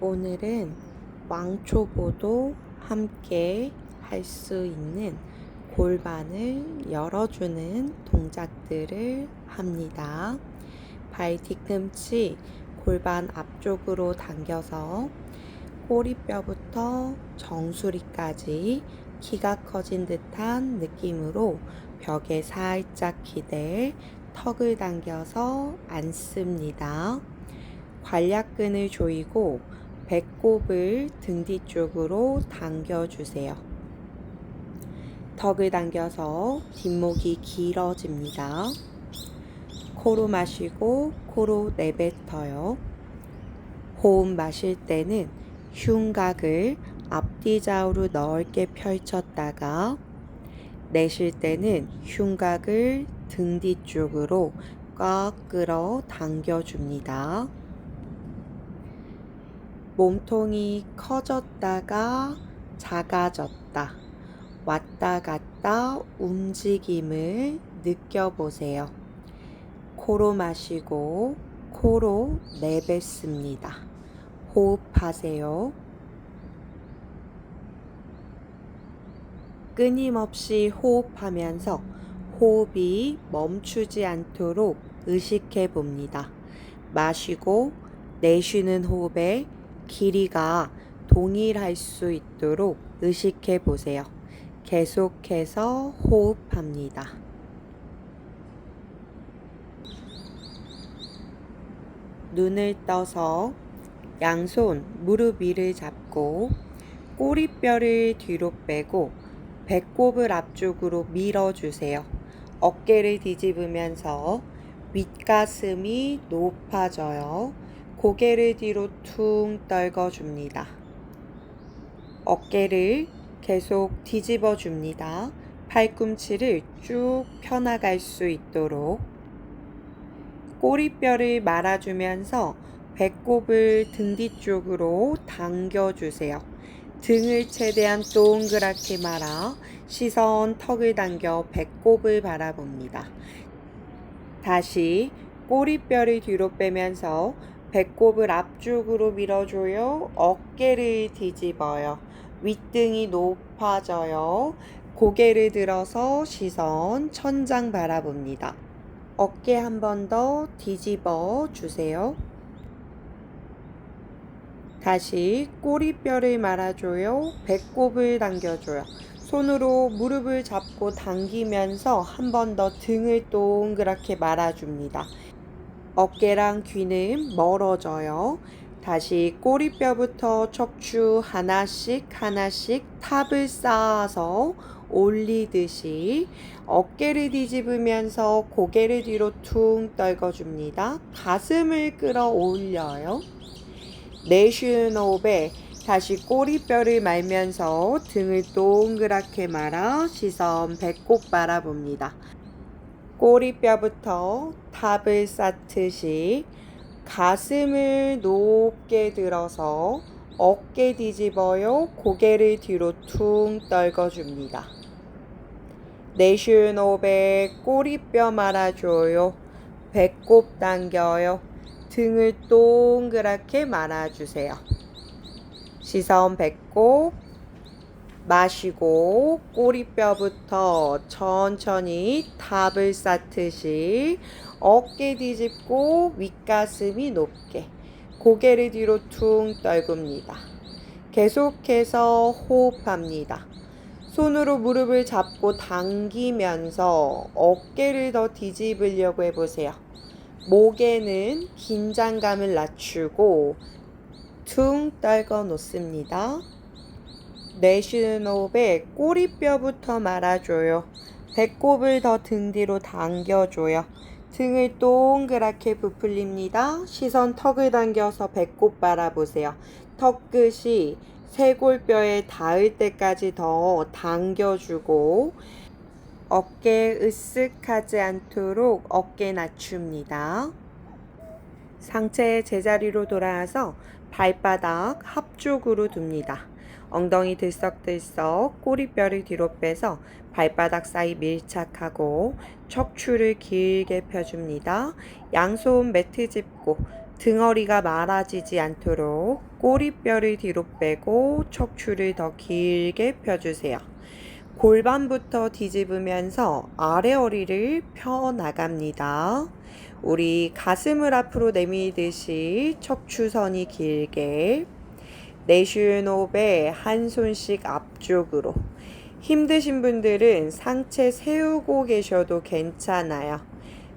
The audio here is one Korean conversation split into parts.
오늘은 왕초보도 함께 할 수 있는 골반을 열어주는 동작들을 합니다. 발 뒤꿈치 골반 앞쪽으로 당겨서 꼬리뼈부터 정수리까지 키가 커진 듯한 느낌으로 벽에 살짝 기대 턱을 당겨서 앉습니다. 관략근을 조이고 배꼽을 등 뒤쪽으로 당겨주세요. 턱을 당겨서 뒷목이 길어집니다. 코로 마시고 코로 내뱉어요. 호흡 마실 때는 흉곽을 앞뒤 좌우로 넓게 펼쳤다가 내쉴 때는 흉곽을 등 뒤쪽으로 꽉 끌어 당겨줍니다. 몸통이 커졌다가 작아졌다. 왔다 갔다 움직임을 느껴보세요. 코로 마시고 코로 내뱉습니다. 호흡하세요. 끊임없이 호흡하면서 호흡이 멈추지 않도록 의식해 봅니다. 마시고 내쉬는 호흡의 길이가 동일할 수 있도록 의식해 보세요. 계속해서 호흡합니다. 눈을 떠서 양손 무릎 위를 잡고 꼬리뼈를 뒤로 빼고 배꼽을 앞쪽으로 밀어주세요. 어깨를 뒤집으면서 윗가슴이 높아져요. 고개를 뒤로 퉁 떨궈 줍니다. 어깨를 계속 뒤집어 줍니다. 팔꿈치를 쭉 펴나갈 수 있도록 꼬리뼈를 말아주면서 배꼽을 등 뒤쪽으로 당겨주세요. 등을 최대한 동그랗게 말아 시선 턱을 당겨 배꼽을 바라봅니다. 다시 꼬리뼈를 뒤로 빼면서 배꼽을 앞쪽으로 밀어줘요. 어깨를 뒤집어요. 윗등이 높아져요. 고개를 들어서 시선 천장 바라봅니다. 어깨 한 번 더 뒤집어 주세요. 다시 꼬리뼈를 말아줘요. 배꼽을 당겨줘요. 손으로 무릎을 잡고 당기면서 한 번 더 등을 동그랗게 말아줍니다. 어깨랑 귀는 멀어져요. 다시 꼬리뼈부터 척추 하나씩 하나씩 탑을 쌓아서 올리듯이 어깨를 뒤집으면서 고개를 뒤로 퉁 떨궈줍니다. 가슴을 끌어올려요. 내쉬는 호흡에 다시 꼬리뼈를 말면서 등을 동그랗게 말아 시선 배꼽 바라봅니다. 꼬리뼈부터 탑을 쌓듯이 가슴을 높게 들어서 어깨 뒤집어요. 고개를 뒤로 퉁 떨궈줍니다. 내쉬는 호흡에 꼬리뼈 말아줘요. 배꼽 당겨요. 등을 동그랗게 말아주세요. 시선 배꼽 마시고 꼬리뼈부터 천천히 탑을 쌓듯이 어깨 뒤집고 윗가슴이 높게 고개를 뒤로 퉁 떨굽니다. 계속해서 호흡합니다. 손으로 무릎을 잡고 당기면서 어깨를 더 뒤집으려고 해보세요. 목에는 긴장감을 낮추고 퉁 떨궈 놓습니다. 내쉬는 호흡에 꼬리뼈부터 말아줘요. 배꼽을 더 등 뒤로 당겨줘요. 등을 동그랗게 부풀립니다. 시선 턱을 당겨서 배꼽 바라보세요. 턱 끝이 쇄골뼈에 닿을 때까지 더 당겨주고 어깨 으쓱하지 않도록 어깨 낮춥니다. 상체 제자리로 돌아와서 발바닥 합쪽으로 둡니다. 엉덩이 들썩들썩 꼬리뼈를 뒤로 빼서 발바닥 사이 밀착하고 척추를 길게 펴줍니다. 양손 매트 짚고 등허리가 말아지지 않도록 꼬리뼈를 뒤로 빼고 척추를 더 길게 펴주세요. 골반부터 뒤집으면서 아래 허리를 펴 나갑니다. 우리 가슴을 앞으로 내밀듯이 척추선이 길게 호흡에 한 손씩 앞쪽으로 힘드신 분들은 상체 세우고 계셔도 괜찮아요.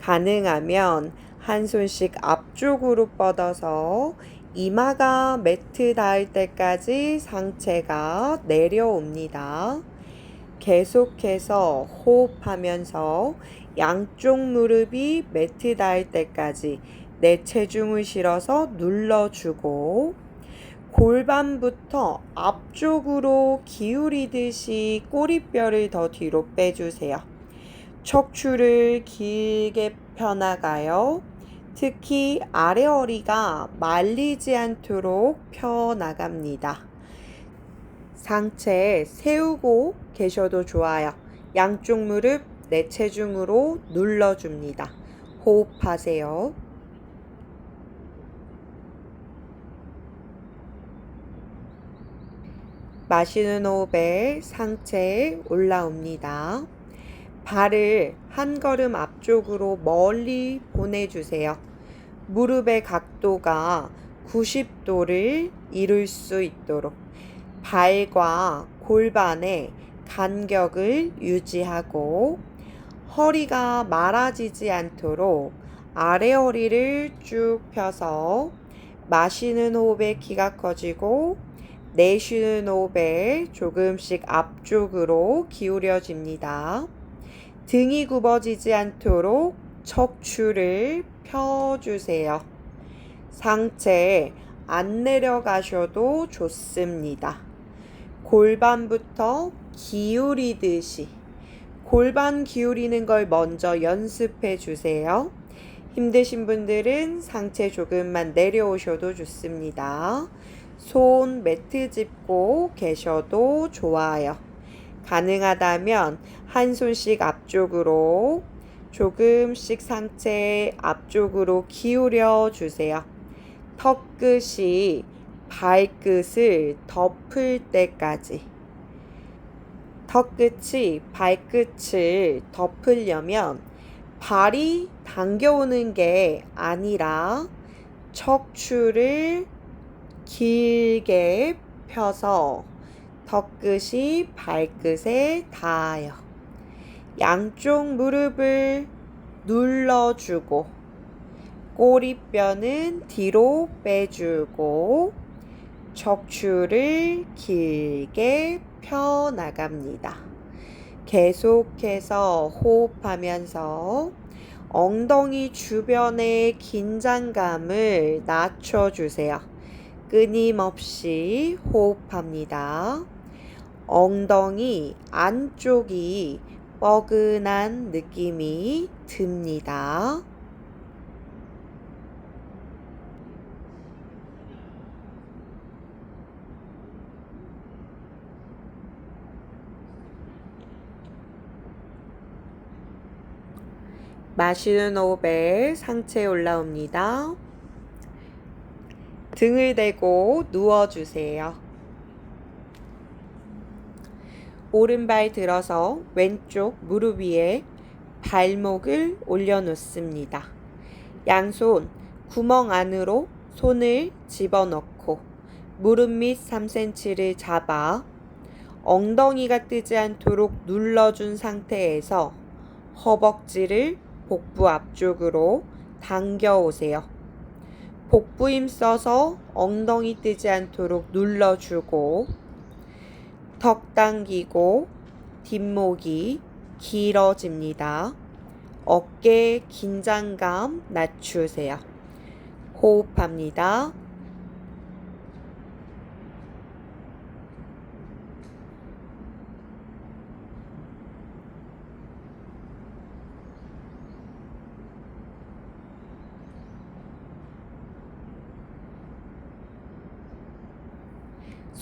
가능하면 한 손씩 앞쪽으로 뻗어서 이마가 매트 닿을 때까지 상체가 내려옵니다. 계속해서 호흡하면서 양쪽 무릎이 매트 닿을 때까지 내 체중을 실어서 눌러주고 골반부터 앞쪽으로 기울이듯이 꼬리뼈를 더 뒤로 빼주세요. 척추를 길게 펴나가요. 특히 아래 허리가 말리지 않도록 펴나갑니다. 상체 세우고 계셔도 좋아요. 양쪽 무릎 내 체중으로 눌러줍니다. 호흡하세요. 마시는 호흡에 상체에 올라옵니다. 발을 한 걸음 앞쪽으로 멀리 보내주세요. 무릎의 각도가 90도를 이룰 수 있도록 발과 골반의 간격을 유지하고 허리가 말아지지 않도록 아래 허리를 쭉 펴서 마시는 호흡에 키가 커지고 호흡에 조금씩 앞쪽으로 기울여집니다. 등이 굽어지지 않도록 척추를 펴주세요. 상체 안 내려가셔도 좋습니다. 골반부터 기울이듯이 골반 기울이는 걸 먼저 연습해 주세요. 힘드신 분들은 상체 조금만 내려오셔도 좋습니다. 손 매트 짚고 계셔도 좋아요. 가능하다면 한 손씩 앞쪽으로 조금씩 상체 앞쪽으로 기울여 주세요. 턱 끝이 발끝을 덮을 때까지. 턱 끝이 발끝을 덮으려면 발이 당겨오는 게 아니라 척추를 길게 펴서 턱끝이 발끝에 닿아요. 양쪽 무릎을 눌러주고 꼬리뼈는 뒤로 빼주고 척추를 길게 펴 나갑니다. 계속해서 호흡하면서 엉덩이 주변의 긴장감을 낮춰주세요. 끊임없이 호흡합니다. 엉덩이 안쪽이 뻐근한 느낌이 듭니다. 마시는 호흡에 상체에 올라옵니다. 등을 대고 누워주세요. 오른발 들어서 왼쪽 무릎 위에 발목을 올려놓습니다. 양손 구멍 안으로 손을 집어넣고 무릎 밑 3cm를 잡아 엉덩이가 뜨지 않도록 눌러준 상태에서 허벅지를 복부 앞쪽으로 당겨 오세요. 복부 힘 써서 엉덩이 뜨지 않도록 눌러주고 턱 당기고 뒷목이 길어집니다. 어깨 긴장감 낮추세요. 호흡합니다.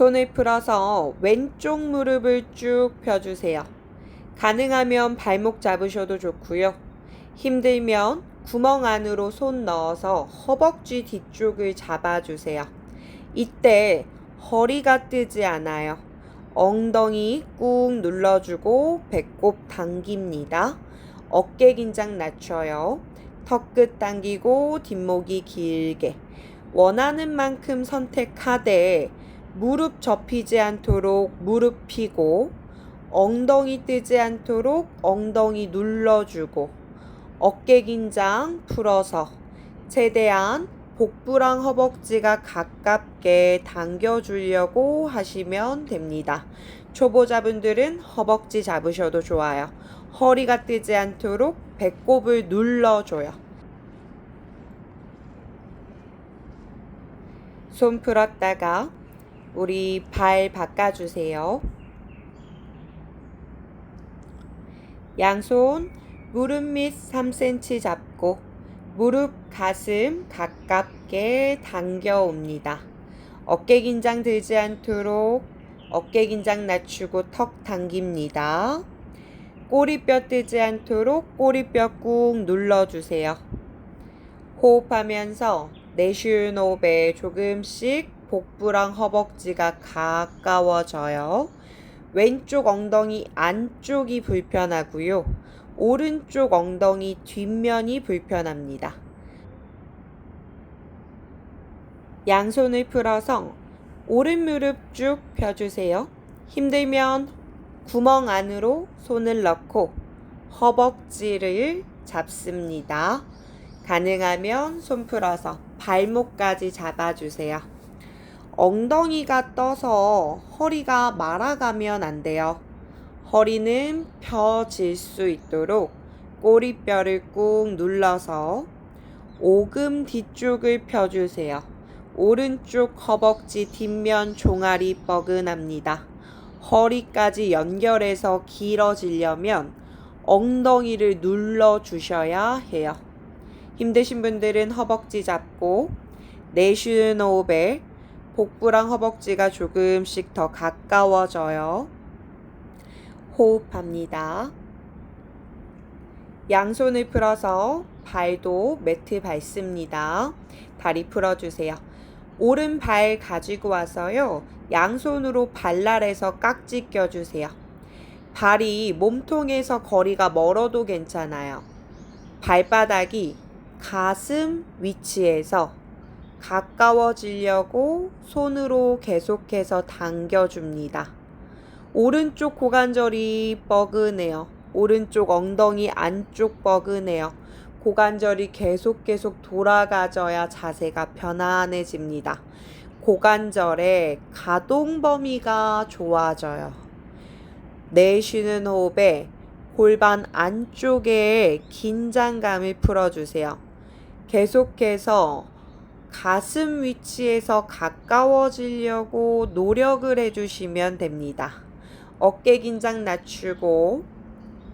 손을 풀어서 왼쪽 무릎을 쭉 펴주세요. 가능하면 발목 잡으셔도 좋고요. 힘들면 구멍 안으로 손 넣어서 허벅지 뒤쪽을 잡아주세요. 이때 허리가 뜨지 않아요. 엉덩이 꾹 눌러주고 배꼽 당깁니다. 어깨 긴장 낮춰요. 턱끝 당기고 뒷목이 길게. 원하는 만큼 선택하되 무릎 접히지 않도록 무릎 펴고 엉덩이 뜨지 않도록 엉덩이 눌러주고 어깨 긴장 풀어서 최대한 복부랑 허벅지가 가깝게 당겨주려고 하시면 됩니다. 초보자분들은 허벅지 잡으셔도 좋아요. 허리가 뜨지 않도록 배꼽을 눌러줘요. 손 풀었다가 우리 발 바꿔주세요. 양손 무릎 밑 3cm 잡고 무릎 가슴 가깝게 당겨 옵니다. 어깨 긴장 들지 않도록 어깨 긴장 낮추고 턱 당깁니다. 꼬리뼈 뜨지 않도록 꼬리뼈 꾹 눌러주세요. 호흡하면서 내쉬는 호흡에 조금씩 복부랑 허벅지가 가까워져요. 왼쪽 엉덩이 안쪽이 불편하고요. 오른쪽 엉덩이 뒷면이 불편합니다. 양손을 풀어서 오른 무릎 쭉 펴주세요. 힘들면 구멍 안으로 손을 넣고 허벅지를 잡습니다. 가능하면 손 풀어서 발목까지 잡아주세요. 엉덩이가 떠서 허리가 말아가면 안 돼요. 허리는 펴질 수 있도록 꼬리뼈를 꾹 눌러서 오금 뒤쪽을 펴주세요. 오른쪽 허벅지 뒷면 종아리 뻐근합니다. 허리까지 연결해서 길어지려면 엉덩이를 눌러 주셔야 해요. 힘드신 분들은 허벅지 잡고 내쉬는 호흡에 복부랑 허벅지가 조금씩 더 가까워져요. 호흡합니다. 양손을 풀어서 발도 매트 밟습니다. 다리 풀어주세요. 오른 발 가지고 와서요. 양손으로 발날에서 깍지 껴주세요. 발이 몸통에서 거리가 멀어도 괜찮아요. 발바닥이 가슴 위치에서 가까워지려고 손으로 계속해서 당겨줍니다. 오른쪽 고관절이 뻐근해요. 오른쪽 엉덩이 안쪽 뻐근해요. 고관절이 계속 계속 돌아가져야 자세가 편안해집니다. 고관절의 가동 범위가 좋아져요. 내쉬는 호흡에 골반 안쪽에 긴장감을 풀어주세요. 계속해서 가슴 위치에서 가까워지려고 노력을 해주시면 됩니다. 어깨 긴장 낮추고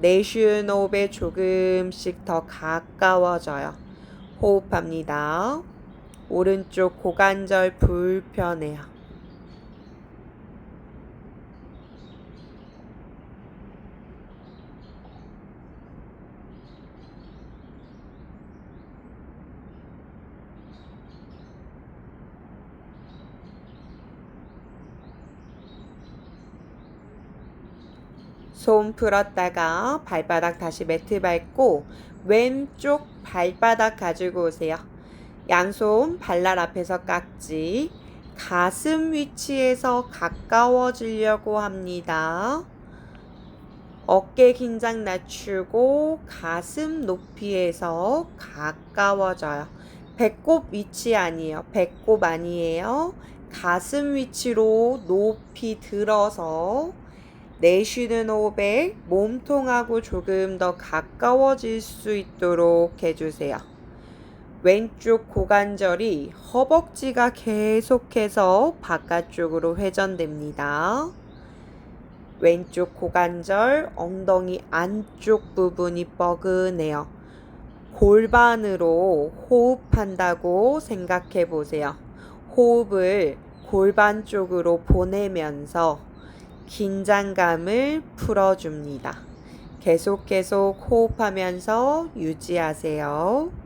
내쉬는 호흡에 조금씩 더 가까워져요. 호흡합니다. 오른쪽 고관절 불편해요. 손 풀었다가 발바닥 다시 매트 밟고 왼쪽 발바닥 가지고 오세요. 양손 발날 앞에서 깍지 가슴 위치에서 가까워지려고 합니다. 어깨 긴장 낮추고 가슴 높이에서 가까워져요. 배꼽 위치 아니에요. 배꼽 아니에요. 가슴 위치로 높이 들어서 내쉬는 호흡에 몸통하고 조금 더 가까워질 수 있도록 해주세요. 왼쪽 고관절이 허벅지가 계속해서 바깥쪽으로 회전됩니다. 왼쪽 고관절 엉덩이 안쪽 부분이 뻐근해요. 골반으로 호흡한다고 생각해 보세요. 호흡을 골반 쪽으로 보내면서 긴장감을 풀어줍니다. 계속 계속 호흡하면서 유지하세요.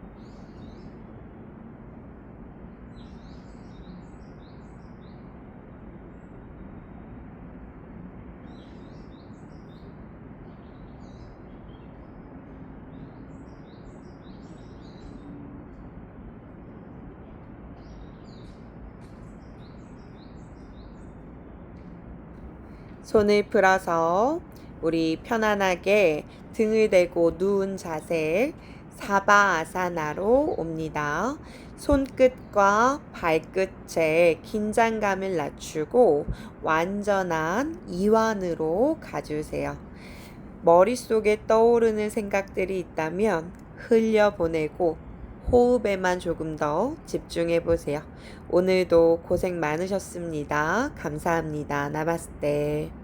손을 풀어서 우리 편안하게 등을 대고 누운 자세 사바아사나로 옵니다. 손끝과 발끝에 긴장감을 낮추고 완전한 이완으로 가주세요. 머릿속에 떠오르는 생각들이 있다면 흘려보내고 호흡에만 조금 더 집중해 보세요. 오늘도 고생 많으셨습니다. 감사합니다. 나마스테.